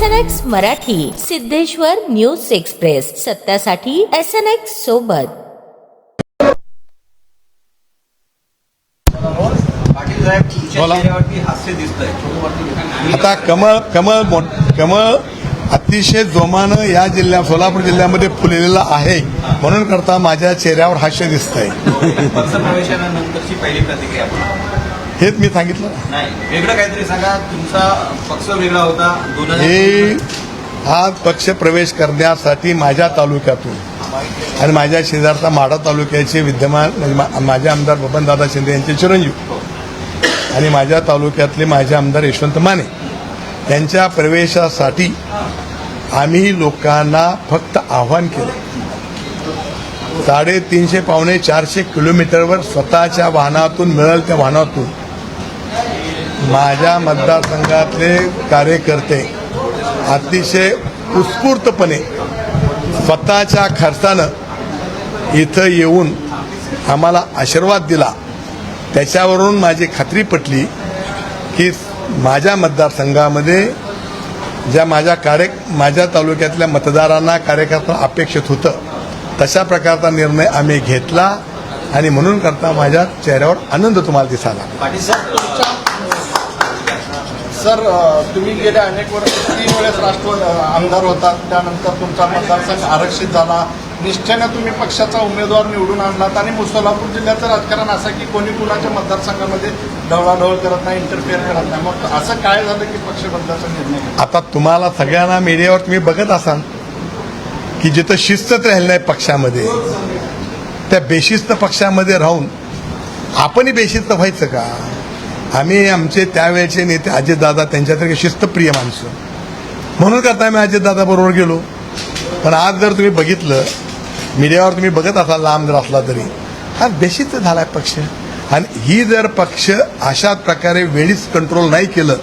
S N X Marathi Siddheshwar news express. सत्यासाठी S N X सोबत. आता कमळ कमळ कमळ अतिशय जोमानं या जिल्ह्यात सोलापूर जिल्ह्यामध्ये फुललेलं आहे. म्हणून करता माझ्या चेहऱ्यावर हास्य दिसतंय. पक्ष प्रवेशानंतरची पहिली प्रतिक्रिया हेच मी सांगितलं. नाही वेगळं काहीतरी सांगा. तुमचा पक्ष वेगळा होता. दोन हे हा पक्ष प्रवेश करण्यासाठी माझ्या तालुक्यातून आणि माझ्या शेजारचा माढा तालुक्याचे विद्यमान म्हणजे माझे आमदार बबनदादा शिंदे यांचे चिरंजीव. आणि माझ्या तालुक्यातले माझे आमदार यशवंत माने यांच्या प्रवेशासाठी आम्ही लोकांना फक्त आव्हान केलं. साडेतीनशे पावणे चारशे किलोमीटरवर स्वतःच्या वाहनातून मिळेल त्या वाहनातून माझ्या मतदारसंघातले कार्यकर्ते अतिशय उत्स्फूर्तपणे स्वतःच्या खर्चानं इथं येऊन आम्हाला आशीर्वाद दिला. त्याच्यावरून माझी खात्री पटली की माझ्या मतदारसंघामध्ये ज्या माझ्या कार्य माझ्या तालुक्यातल्या मतदारांना कार्यकर्ता अपेक्षित होतं तशा प्रकारचा निर्णय आम्ही घेतला. आणि म्हणून करता माझ्या चेहऱ्यावर आनंद तुम्हाला दिसायला पाटील साहेब तुमच्या सर अ, तुम्ही गेल्या अनेक वर्ष तीन वेळेस राष्ट्र अ, आमदार होतात त्यानंतर तुमचा मतदारसंघ आरक्षित झाला. निष्ठेनं तुम्ही पक्षाचा उमेदवार निवडून आणलात. आणि मु- सोलापूर जिल्ह्याचं राजकारण असं की कोणी कुणाच्या मतदारसंघामध्ये ढवळाढवळ करत नाही इंटरफेअर करत नाही. मग असं काय झालं की पक्ष बदलाचा निर्णय घेतला? आता तुम्हाला सगळ्यांना मीडियावर तुम्ही बघत असाल की जिथं शिस्तच राहिलं नाही पक्षामध्ये त्या बेशिस्त पक्षामध्ये राहून आपणही बेशिस्त व्हायचं का? आम्ही आमचे त्यावेळेचे नेते अजितदादा त्यांच्यासारखे शिस्तप्रिय माणसं. म्हणून करता आम्ही अजितदादा बरोबर गेलो. पण आज जर तुम्ही बघितलं मीडियावर तुम्ही बघत असाल लांब जर असला तरी हा बेशिस्त झालाय पक्ष. आणि ही जर पक्ष अशा प्रकारे वेळीच कंट्रोल नाही केलं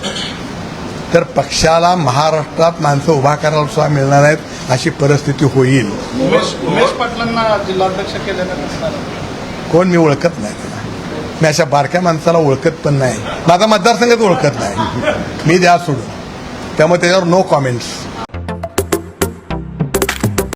तर पक्षाला महाराष्ट्रात माणसं उभा करायला सुद्धा मिळणार नाहीत अशी परिस्थिती होईल. उमेश उमेश पाटलांना जिल्हाध्यक्ष केल्यानंतर कोण मी ओळखत नाही त्याला. मी अशा बारक्या माणसाला ओळखत पण नाही. माझा मतदारसंघच ओळखत नाही. मी द्या सोडून. त्यामुळे त्याच्यावर नो कॉमेंट्स